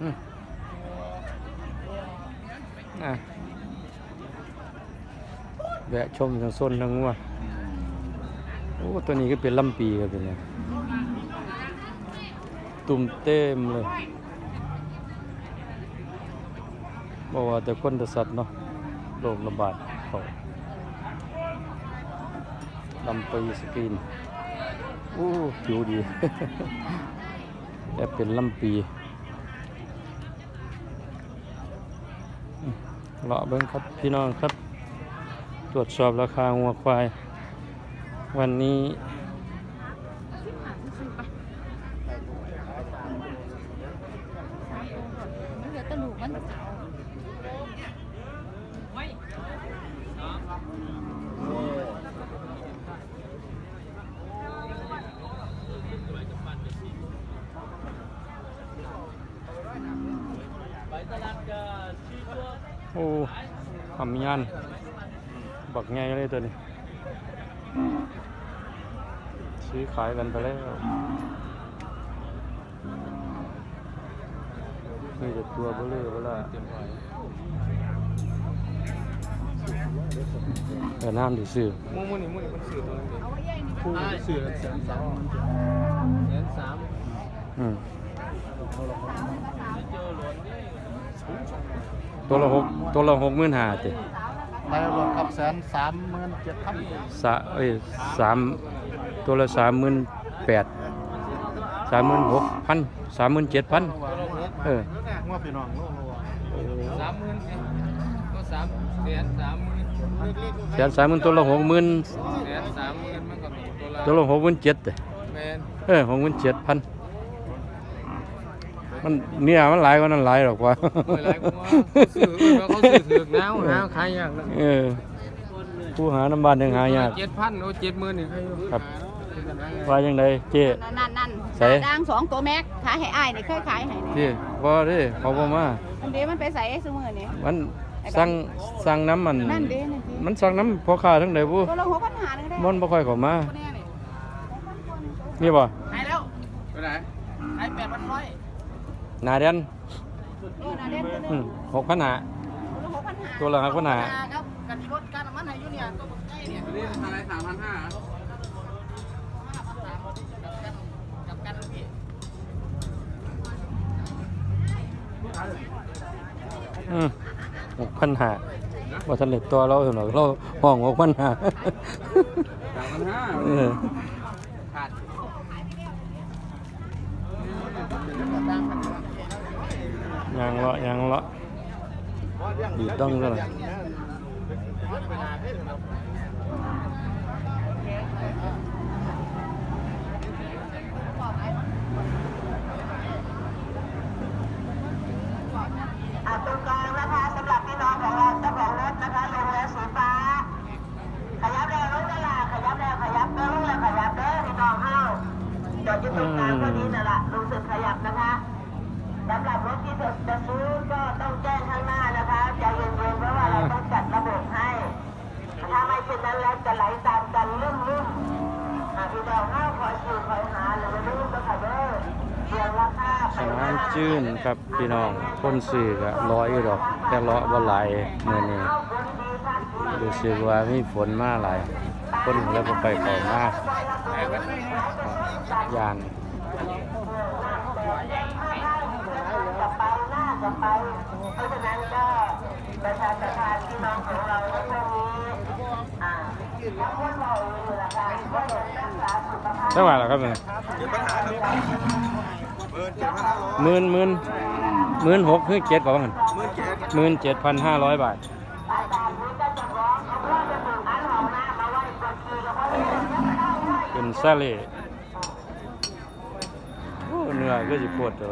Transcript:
อืมอะแวะชมทั้งส้นทั้งงัวโอ้ตัวนี้ก็เป็นลำปีครับเป็นไงตุ่มเต็มเลยบอกว่าแต่คนแต่สัตว์เนาะโรคระบาดเขาลำปีสกรีนโอ้ผิวดีแต่เป็นลำปีอืม เลาะเบิ้งครับพี่น้องครับ ตรวจสอบราคางัวควาย วันนี้เหลือแตะลูกมัน โอ้ทำยันบักไงเลยตัวนี้ ซื้อขายกันไปแล้วนี่จะตัวเบลอเบล่าแต่น้ำดีซื้อมูมูนี่มูนี่คนสื่อตัวนี้ผู้สื่อแสนสามแสนสามอืม ตัวละหกตัวละหกหมื่นห้าติไปรวมกับแสนสามหมื่นเจ็ดพันสะเอ้ยสามตัวละสามหมื่นแปดสามหมื่นหกพันสามหมื่นเจ็ดพันเอองัวพี่น้องโลโลสามหมื่นก็สามแสนสามหมื่นแสนสามหมื่นตัวละหกหมื่นแสนสามหมื่นมันก็มีตัวละตัวละหกหมื่นเจ็ดแมนเออหกหมื่นเจ็ดพัน มันเนี่ยมันหลายกว่านั้นหลายหรอกว่าเมื่อไรกูว่าเขาซื้อเขาซื้อถือกแล้วหาขายยากแล้วเออผู้หาน้ำบ้านยังหายากเจ็ดพันโอ้เจ็ดหมื่นนี่ใครอยู่ครับว่ายังไงเจ๊นั่นนั่นนั่นใส่ด่างสองตัวแม็กขายให้อ้ายนี่เคยขายให้ที่ว่าเด้เขาบอกมาอันเดียวมันไปใส่ซุมือนี่มันสั่งสั่งน้ำมันนั่นเด้นั่นสิมันสั่งน้ำพอค้าทั้งใดบุตัวละหกพันหาหนึงได้มันบ่ค่อยเข้ามาตัวเนี้ยนี่นี่บ่ขายแล้วไปไหนขายแปดพันร้อย หนาเดือนเออน่าเด่นตัวหนึอืงมหกพันหาตัวละหกพันหาตัวละหกพันหาครับกันที่รถการน้ำมันให้อยู่เนี่ยตัวใกล้เนี่ยนี่อะไรสามพันห้ากับกันพี่อืมหกพันหาว่าทันเด็ดตัวเราเถอะหน่อยเราห้องหกพันหาสามพันห้า เออ ขาด ยางเลาะยางเลาะดีดต้องก็เลยอะตรงกลางนะคะสำหรับพี่น้องของเราเจ้าของรถนะคะลงแล้วสีฟ้าขยับแล้วรถเวลาขยับแล้วขยับเด้อแล้วขยับเด้อพี่น้องเฮาจอดอยู่ตรงกลางพอดีนั่นแหละรู้สึกขยับนะคะ สำหรับรถที่จะซื้อก็ต้องแจ้งข้างหน้านะคะใจเย็นๆเพราะว่าเราต้องจัดระบบให้ ถ้าไม่เช่นนั้นแล้วจะไหลตามกันลุ่มลุ่มๆอะพี่น้องเฮาคอยสื่อคอยหาหรือไม่รู้ก็ค่ะเด้อเรียงราคาไปสนามจื้นครับพี่น้องคนสื่อก็ร้อยอยู่ดอก แต่เลาะบ่หลายมื้อนี้รู้สึกว่ามีฝนมาหลายคนเลยบ่ไปเข้ามาย่าน จะไปน่าจะไป เพราะฉะนั้นก็ประชาสัมพันธ์พี่น้องของเราในช่วงนี้อ่าแล้วคนเราอยู่ละกันว่าเรารักษาสุขภาพ จังหวัดล่ะครับเนี่ยหมื่นหมื่นหมื่นหกคือเจ็ดกว่าว่างั้นหมื่นเจ็ดพันห้าร้อยบาทเป็นซาเล่โอ้เนื้อก็สิปวดจัง